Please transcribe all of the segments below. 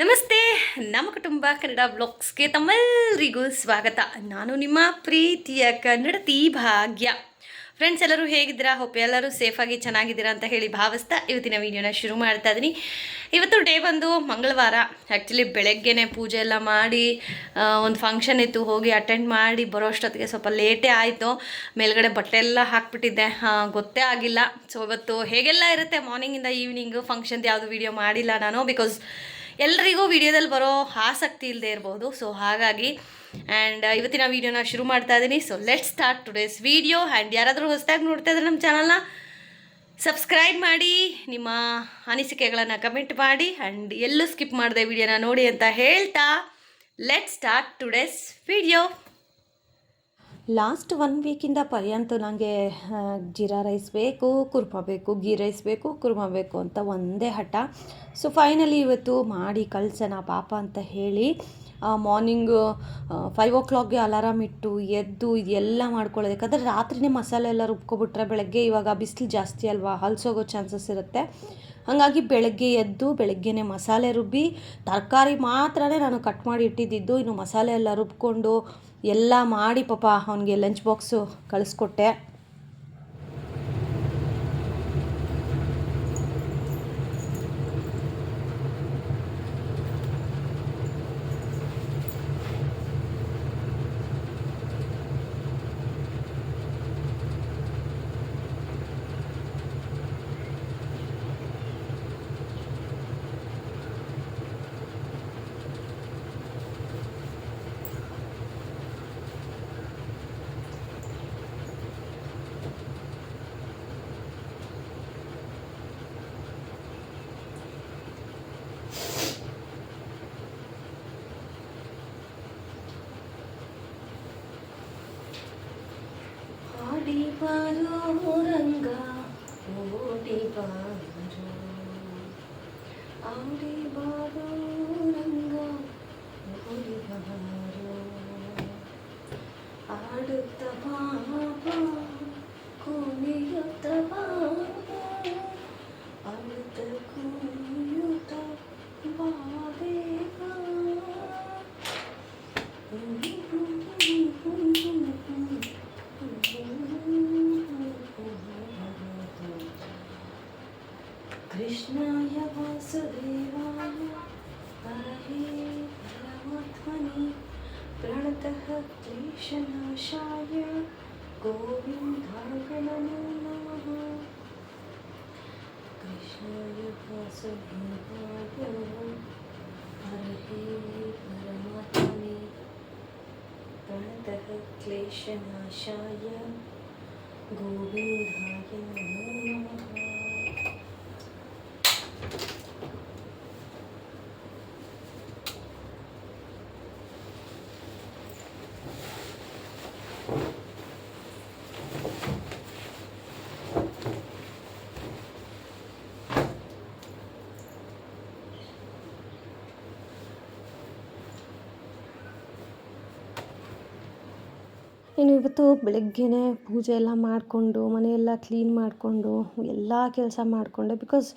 ನಮಸ್ತೆ, ನಮ್ಮ ಕುಟುಂಬ ಕನ್ನಡ ಬ್ಲಾಗ್ಸ್ಗೆ ತಮ್ಮೆಲ್ಲರಿಗೂ ಸ್ವಾಗತ. ನಾನು ನಿಮ್ಮ ಪ್ರೀತಿಯ ಕನ್ನಡತಿ ಭಾಗ್ಯ. ಫ್ರೆಂಡ್ಸ್ ಎಲ್ಲರೂ ಹೇಗಿದ್ದೀರಾ? ಹೋಪ್ ಎಲ್ಲರೂ ಸೇಫಾಗಿ ಚೆನ್ನಾಗಿದ್ದೀರಾ ಅಂತ ಹೇಳಿ ಭಾವಿಸ್ತಾ ಇವತ್ತಿನ ವೀಡಿಯೋನ ಶುರು ಮಾಡ್ತಾ ಇದ್ದೀನಿ ಇವತ್ತು ಡೇ ಬಂದು ಮಂಗಳವಾರ. ಆ್ಯಕ್ಚುಲಿ ಬೆಳಗ್ಗೆನೇ ಪೂಜೆ ಎಲ್ಲ ಮಾಡಿ ಒಂದು ಫಂಕ್ಷನ್ ಇತ್ತು, ಹೋಗಿ ಅಟೆಂಡ್ ಮಾಡಿ, ಬರೋ ಅಷ್ಟೊತ್ತಿಗೆ ಸ್ವಲ್ಪ ಲೇಟೇ ಆಯಿತು. ಮೇಲ್ಗಡೆ ಬಟ್ಟೆ ಎಲ್ಲ ಹಾಕ್ಬಿಟ್ಟಿದ್ದೆ. ಗೊತ್ತೇ ಆಗಿಲ್ಲ. ಸೊ ಇವತ್ತು ಹೇಗೆಲ್ಲ ಇರುತ್ತೆ? ಮಾರ್ನಿಂಗಿಂದ ಈವ್ನಿಂಗು ಫಂಕ್ಷನ್ದು ಯಾವುದು ವೀಡಿಯೋ ಮಾಡಿಲ್ಲ ನಾನು ಬಿಕಾಸ್ ಎಲ್ರಿಗೂ ವಿಡಿಯೋದಲ್ಲಿ ಬರೋ ಆಸಕ್ತಿ ಇಲ್ಲದೆ ಇರ್ಬೋದು. ಸೊ ಹಾಗಾಗಿ ಆ್ಯಂಡ್ ಇವತ್ತಿನ ವೀಡಿಯೋನ ಶುರು ಮಾಡ್ತಾ ಇದ್ದೀನಿ so let start today's video and ಯಾರಾದರೂ ಹೊಸದಾಗಿ ನೋಡ್ತಾ ಇದ್ರೆ ನಮ್ಮ ಚಾನಲ್ನ ಸಬ್ಸ್ಕ್ರೈಬ್ ಮಾಡಿ, ನಿಮ್ಮ ಅನಿಸಿಕೆಗಳನ್ನು ಕಮೆಂಟ್ ಮಾಡಿ ಆ್ಯಂಡ್ ಎಲ್ಲೂ ಸ್ಕಿಪ್ ಮಾಡಿದೆ ವಿಡಿಯೋನ ನೋಡಿ ಅಂತ ಹೇಳ್ತಾ let start today's video last one ವೀಕಿಂದ ಪರ್ಯಂತ ನನಗೆ ಜೀರಾ ರೈಸ್ ಬೇಕು, ಕುರ್ಮಾ ಬೇಕು ಗೀ ರೈಸ್ ಬೇಕು, ಕುರ್ಮಾ ಬೇಕು ಅಂತ ಒಂದೇ ಹಠ. ಸೊ ಫೈನಲಿ ಇವತ್ತು ಮಾಡಿ ಕಳ್ಸೋಣ ಪಾಪ ಅಂತ ಹೇಳಿ ಮಾರ್ನಿಂಗು ಫೈವ್ ಓ ಕ್ಲಾಕ್ಗೆ ಅಲಾರಾಮ್ ಇಟ್ಟು ಎದ್ದು ಇದೆಲ್ಲ ಮಾಡ್ಕೊಳ್ಳೋದು. ಯಾಕಂದರೆ ರಾತ್ರಿನೇ ಮಸಾಲೆ ಎಲ್ಲ ರುಬ್ಕೊಬಿಟ್ರೆ ಬೆಳಗ್ಗೆ ಇವಾಗ ಬಿಸಿಲು ಜಾಸ್ತಿ ಅಲ್ವಾ, ಹಲ್ಸೋಗೋ ಚಾನ್ಸಸ್ ಇರುತ್ತೆ. ಹಾಗಾಗಿ ಬೆಳಗ್ಗೆ ಎದ್ದು ಬೆಳಗ್ಗೆನೇ ಮಸಾಲೆ ರುಬ್ಬಿ, ತರಕಾರಿ ಮಾತ್ರನೇ ನಾನು ಕಟ್ ಮಾಡಿ ಇಟ್ಟಿದ್ದಿದ್ದು ಇನ್ನು ಮಸಾಲೆ ಎಲ್ಲ ರುಬ್ಕೊಂಡು ಎಲ್ಲ ಮಾಡಿ ಪಾಪ ಅವನಿಗೆ ಲಂಚ್ ಬಾಕ್ಸು ಕಳಿಸ್ಕೊಟ್ಟೆ. quando प्रणतः क्लेशनाशाय गोविन्दाय नमो नमः। ಇನ್ನು ಇವತ್ತು ಬೆಳಗ್ಗೆನೇ ಪೂಜೆ ಎಲ್ಲ ಮಾಡಿಕೊಂಡು, ಮನೆಯೆಲ್ಲ ಕ್ಲೀನ್ ಮಾಡಿಕೊಂಡು, ಎಲ್ಲ ಕೆಲಸ ಮಾಡಿಕೊಂಡೆ ಬಿಕಾಸ್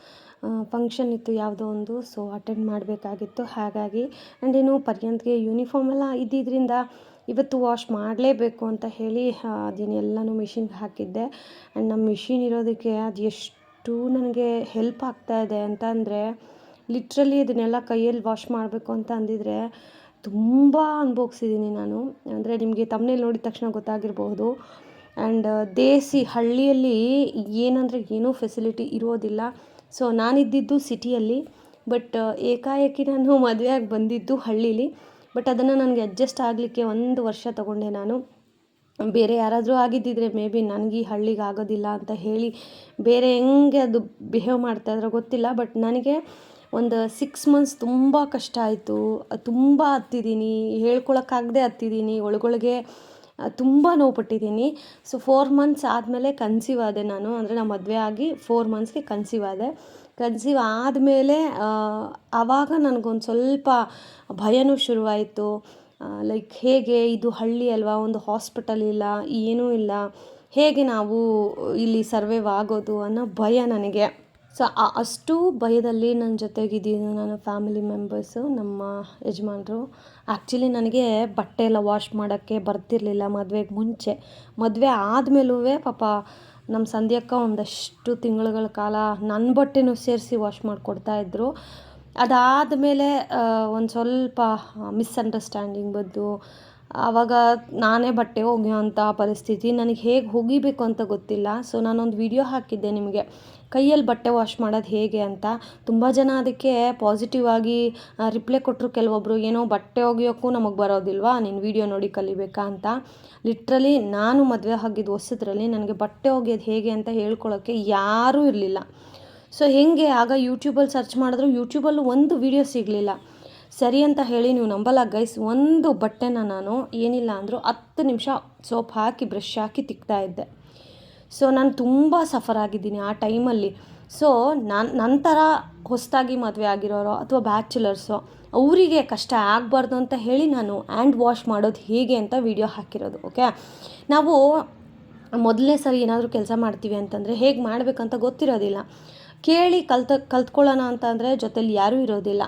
ಫಂಕ್ಷನ್ ಇತ್ತು ಯಾವುದೋ ಒಂದು ಸೊ ಅಟೆಂಡ್ ಮಾಡಬೇಕಾಗಿತ್ತು. ಹಾಗಾಗಿ ಆ್ಯಂಡ್ ಇನ್ನು ಪರ್ಯಂತ್ಗೆ ಯೂನಿಫಾರ್ಮ್ ಎಲ್ಲ ಇದ್ದಿದ್ದರಿಂದ ಇವತ್ತು ವಾಶ್ ಮಾಡಲೇಬೇಕು ಅಂತ ಹೇಳಿ ಅದನ್ನೆಲ್ಲನೂ ಮಿಷಿನ್ಗೆ ಹಾಕಿದ್ದೆ. ಆ್ಯಂಡ್ ನಮ್ಮ ಮಿಷಿನ್ ಇರೋದಕ್ಕೆ ಅದು ಎಷ್ಟು ನನಗೆ ಹೆಲ್ಪ್ ಆಗ್ತಾ ಇದೆ ಅಂತ ಅಂದರೆ ಲಿಟ್ರಲಿ ಇದನ್ನೆಲ್ಲ ಕೈಯಲ್ಲಿ ವಾಶ್ ಮಾಡಬೇಕು ಅಂತ ಅಂದಿದ್ರೆ ತುಂಬ ಅನುಭವಿಸಿದ್ದೀನಿ ನಾನು. ಅಂದರೆ ನಿಮಗೆ ತಮ್ಮನೇಲಿ ನೋಡಿದ ತಕ್ಷಣ ಗೊತ್ತಾಗಿರಬಹುದು. ಆ್ಯಂಡ್ ದೇಸಿ ಹಳ್ಳಿಯಲ್ಲಿ ಏನಂದರೆ ಏನೂ ಫೆಸಿಲಿಟಿ ಇರೋದಿಲ್ಲ. ಸೊ ನಾನಿದ್ದಿದ್ದು ಸಿಟಿಯಲ್ಲಿ ಬಟ್ ಏಕಾಏಕಿ ನಾನು ಮದುವೆಯಾಗಿ ಬಂದಿದ್ದು ಹಳ್ಳೀಲಿ. ಬಟ್ ಅದನ್ನು ನನಗೆ ಅಡ್ಜಸ್ಟ್ ಆಗಲಿಕ್ಕೆ ಒಂದು ವರ್ಷ ತಗೊಂಡೆ ನಾನು. ಬೇರೆ ಯಾರಾದರೂ ಆಗಿದ್ದಿದ್ರೆ ಮೇ ಬಿ ನನಗೆ ಈ ಹಳ್ಳಿಗೆ ಆಗೋದಿಲ್ಲ ಅಂತ ಹೇಳಿ ಬೇರೆ ಹೆಂಗೆ ಅದು ಬಿಹೇವ್ ಮಾಡ್ತಾಯಿದ್ರೋ ಗೊತ್ತಿಲ್ಲ. ಬಟ್ ನನಗೆ ಒಂದು ಸಿಕ್ಸ್ ಮಂತ್ಸ್ ತುಂಬ ಕಷ್ಟ ಆಯಿತು. ತುಂಬ ಹತ್ತಿದ್ದೀನಿ ಹೇಳ್ಕೊಳಕ್ಕಾಗದೆ ಹತ್ತಿದ್ದೀನಿ ಒಳಗೊಳಗೆ ತುಂಬ ನೋವು ಪಟ್ಟಿದ್ದೀನಿ ಸೊ ಫೋರ್ ಮಂತ್ಸ್ ಆದಮೇಲೆ ಕನ್ಸೀವ್ ಆದೆ ನಾನು. ಅಂದರೆ ನಾನು ಮದುವೆ ಆಗಿ ಫೋರ್ ಮಂತ್ಸ್ಗೆ ಕನ್ಸೀವ್ ಆದೆ. ಕನ್ಸೀವ್ ಆದಮೇಲೆ ಆವಾಗ ನನಗೊಂದು ಸ್ವಲ್ಪ ಭಯನೂ ಶುರುವಾಯಿತು. ಲೈಕ್ ಹೇಗೆ ಇದು ಹಳ್ಳಿ ಅಲ್ವಾ? ಒಂದು ಹಾಸ್ಪಿಟಲ್ ಇಲ್ಲ, ಏನೂ ಇಲ್ಲ. ಹೇಗೆ ನಾವು ಇಲ್ಲಿ ಸರ್ವೈವ್ ಆಗೋದು ಅನ್ನೋ ಭಯ ನನಗೆ. ಸೊ ಅಷ್ಟು ಭಯದಲ್ಲಿ ನನ್ನ ಜೊತೆಗಿದ್ದೀನಿ ನನ್ನ ಫ್ಯಾಮಿಲಿ ಮೆಂಬರ್ಸು ನಮ್ಮ ಯಜಮಾನರು. ಆ್ಯಕ್ಚುಲಿ ನನಗೆ ಬಟ್ಟೆ ಎಲ್ಲ ವಾಶ್ ಮಾಡೋಕ್ಕೆ ಬರ್ತಿರಲಿಲ್ಲ ಮದುವೆಗೆ ಮುಂಚೆ. ಮದುವೆ ಆದಮೇಲೂ ಪಾಪ ನಮ್ಮ ಸಂಧ್ಯಕ್ಕ ಒಂದಷ್ಟು ತಿಂಗಳುಗಳ ಕಾಲ ನನ್ನ ಬಟ್ಟೆನೂ ಸೇರಿಸಿ ವಾಶ್ ಮಾಡಿಕೊಡ್ತಾಯಿದ್ರು ಅದಾದಮೇಲೆ ಒಂದು ಸ್ವಲ್ಪ ಮಿಸ್ಅಂಡರ್ಸ್ಟ್ಯಾಂಡಿಂಗ್ ಬಂದು ಆವಾಗ ನಾನೇ ಬಟ್ಟೆ ಒಗೆಯೋಂಥ ಪರಿಸ್ಥಿತಿ ನನಗೆ ಹೇಗೆ ಒಗಿಬೇಕು ಅಂತ ಗೊತ್ತಿಲ್ಲ. ಸೊ ನಾನೊಂದು ವಿಡಿಯೋ ಹಾಕಿದ್ದೆ ನಿಮಗೆ. ಕೈಯಲ್ಲಿ ಬಟ್ಟೆ ವಾಶ್ ಮಾಡೋದು ಹೇಗೆ ಅಂತ. ತುಂಬ ಜನ ಅದಕ್ಕೆ ಪಾಸಿಟಿವ್ ಆಗಿ ರಿಪ್ಲೈ ಕೊಟ್ಟರು ಕೆಲವೊಬ್ಬರು ಏನೋ ಬಟ್ಟೆ ಒಗೆಯೋಕ್ಕೂ ನಮಗೆ ಬರೋದಿಲ್ವಾ? ನೀನು ವಿಡಿಯೋ ನೋಡಿ ಕಲಿಬೇಕಾ ಅಂತ. ಲಿಟ್ರಲಿ ನಾನು ಮದುವೆ ಆಗಿದ್ದು ಹೊಸದ್ರಲ್ಲಿ ನನಗೆ ಬಟ್ಟೆ ಒಗೆಯೋದು ಹೇಗೆ ಅಂತ ಹೇಳ್ಕೊಳ್ಳೋಕ್ಕೆ ಯಾರೂ ಇರಲಿಲ್ಲ. ಸೊ ಹೇಗೆ? ಆಗ ಯೂಟ್ಯೂಬಲ್ಲಿ ಸರ್ಚ್ ಮಾಡಿದ್ರು. ಯೂಟ್ಯೂಬಲ್ಲೂ ಒಂದು ವಿಡಿಯೋ ಸಿಗಲಿಲ್ಲ. ಸರಿ ಅಂತ ಹೇಳಿ ನೀವು ನಂಬಲ್ಲ ಗೈಸ್, ಒಂದು ಬಟ್ಟೆನ ನಾನು ಏನಿಲ್ಲ ಅಂದರೂ ಹತ್ತು ನಿಮಿಷ ಸೋಪ್ ಹಾಕಿ, ಬ್ರಷ್ ಹಾಕಿ ತಿಕ್ತಾ ಇದ್ದೆ. ಸೊ ನಾನು ತುಂಬ ಸಫರ್ ಆಗಿದ್ದೀನಿ ಆ ಟೈಮಲ್ಲಿ. ಸೊ ನಾನು ನಂತರ ಹೊಸದಾಗಿ ಮದುವೆ ಆಗಿರೋರು ಅಥವಾ ಬ್ಯಾಚುಲರ್ಸು ಅವರಿಗೆ ಕಷ್ಟ ಆಗಬಾರ್ದು ಅಂತ ಹೇಳಿ ನಾನು ಹ್ಯಾಂಡ್ ವಾಶ್ ಮಾಡೋದು ಹೇಗೆ ಅಂತ ವಿಡಿಯೋ ಹಾಕಿರೋದು ಓಕೆ ನಾವು ಮೊದಲನೇ ಸರಿ ಏನಾದರೂ ಕೆಲಸ ಮಾಡ್ತೀವಿ ಅಂತಂದರೆ ಹೇಗೆ ಮಾಡಬೇಕಂತ ಗೊತ್ತಿರೋದಿಲ್ಲ. ಕೇಳಿ ಕಲ್ತ ಕಲ್ತ್ಕೊಳ್ಳೋಣ ಅಂತ ಅಂದರೆ ಜೊತೇಲಿ ಯಾರೂ ಇರೋದಿಲ್ಲ.